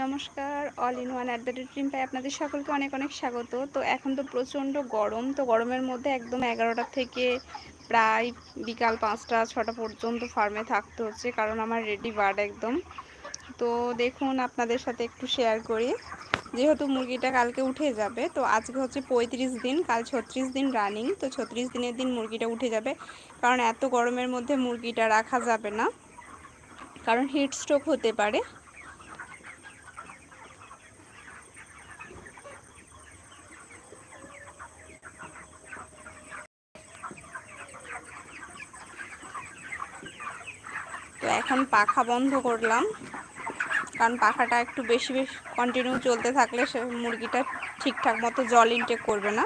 নমস্কার all in one at the rate পাই আপনাদের সকলকে অনেক অনেক স্বাগত। তো এখন তো প্রচণ্ড গরম, তো গরমের মধ্যে একদম এগারোটা থেকে প্রায় বিকাল পাঁচটা, ছটা পর্যন্ত ফার্মে থাকতে হচ্ছে, কারণ আমার রেডি বার্ড একদম। তো দেখুন আপনাদের সাথে একটু শেয়ার করি, যেহেতু মুরগিটা কালকে উঠে যাবে, তো আজকে হচ্ছে পঁয়ত্রিশ দিন, কাল ছত্রিশ দিন রানিং তো ছত্রিশ দিনের দিন মুরগিটা উঠে যাবে, কারণ এত গরমের মধ্যে মুরগিটা রাখা যাবে না, কারণ হিট স্ট্রোক হতে পারে। তো এখন পাখা বন্ধ করলাম। কারণ পাখাটা একটু বেশি বেশি কন্টিনিউ চলতে থাকলে সে মুরগিটা ঠিকঠাক মতো জল ইনটেক করবে না।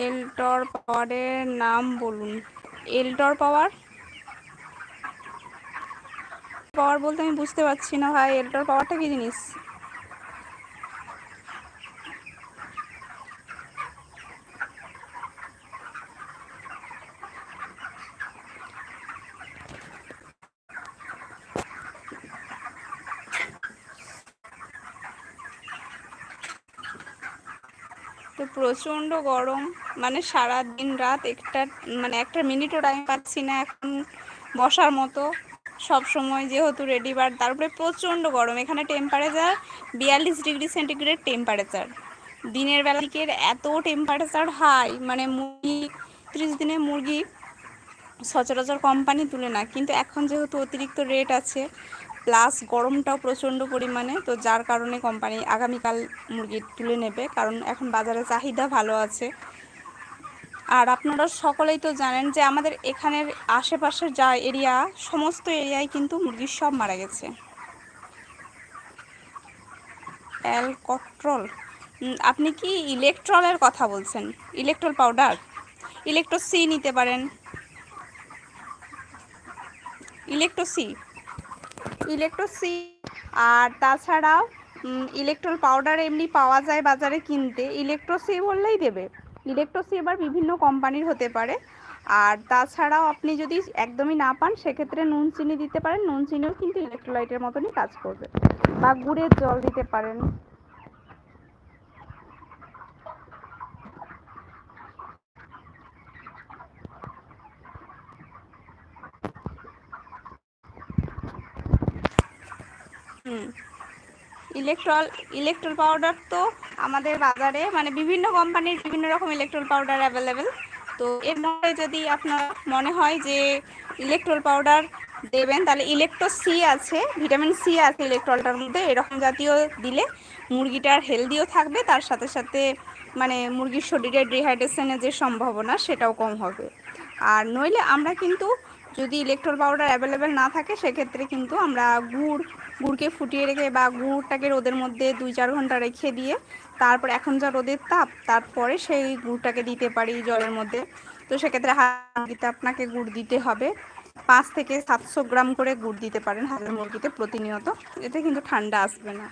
এলটর পাওয়ারের নাম বলুন। এলটর পাওয়ার? পাওয়ার বলতে আমি বুঝতে পারছি না ভাই এলটর পাওয়ারটা কি জিনিস? তো প্রচণ্ড গরম। মানে সারা দিন রাত একটা মানে একটা মিনিটও টাইম পাচ্ছি না এখন বসার মতো। সব সময় যেহেতু রেডি বার তারপরে প্রচণ্ড গরম। এখানে টেম্পারেচার বিয়াল্লিশ ডিগ্রি সেন্টিগ্রেড টেম্পারেচার দিনের বেলা দিকের এত টেম্পারেচার হাই মানে মুরগি, ত্রিশ দিনে মুরগি সচরাচর কোম্পানি তুলে না। কিন্তু এখন যেহেতু অতিরিক্ত রেট আছে প্লাস গরমটাও প্রচণ্ড পরিমাণে, তো যার কারণে কোম্পানি আগামীকাল মুরগি তুলে নেবে, কারণ এখন বাজারে চাহিদা ভালো আছে। আর আপনারা সকলেই তো জানেন যে আমাদের এখানের আশেপাশের যা এরিয়া, সমস্ত এরিয়ায় কিন্তু মুরগির সব মারা গেছে। অ্যালকট্রল। আপনি কি ইলেকট্রলের কথা বলছেন? Electoral powder? ইলেকট্রো সি নিতে পারেন। ইলেকট্রো সি ইলেকট্রোসি আর তাছাড়াও ইলেকট্রল পাউডার এমনি পাওয়া যায় বাজারে কিনতে। ইলেকট্রোসি বললেই দেবে। ইলেকট্রোসি এবার বিভিন্ন কোম্পানির হতে পারে। আর তাছাড়াও আপনি যদি একদমই না পান, সেক্ষেত্রে নুন, চিনি দিতে পারেন। নুন, চিনিও কিন্তু ইলেকট্রোলাইটের মতনই কাজ করবে। বা গুড়ের জল দিতে পারেন। হুম। ইলেকট্রল ইলেকট্রল পাউডার তো আমাদের বাজারে মানে বিভিন্ন কোম্পানির বিভিন্ন রকম ইলেকট্রল পাউডার অ্যাভেলেবেল তো এর মধ্যে যদি আপনার মনে হয় যে ইলেকট্রল পাউডার দেবেন, তাহলে ইলেকট্রো সি আছে ভিটামিন সি আছে ইলেকট্রলটার মধ্যে। এরকম জাতীয় দিলে মুরগিটার হেলদিও থাকবে, তার সাথে সাথে মানে মুরগির শরীরে ডিহাইড্রেশনের যে সম্ভাবনা, সেটাও কম হবে। আর নইলে আমরা কিন্তু যদি ইলেকট্রল পাউডার অ্যাভেলেবেল না থাকে, সেক্ষেত্রে কিন্তু আমরা গুড়, গুড়কে ফুটিয়ে রেখে বা গুড়টাকে রোদের মধ্যে দুই চার ঘণ্টা রেখে দিয়ে তারপর এখন যা রোদের তাপ, তারপরে সেই গুড়টাকে দিতে পারি জলের মধ্যে। তো সেক্ষেত্রে হাঁড়িতে আপনাকে গুড় দিতে হবে। পাঁচ থেকে সাতশো গ্রাম করে গুড় দিতে পারেন হাজার মুরগিতে প্রতিনিয়ত। এতে কিন্তু ঠান্ডা আসবে না।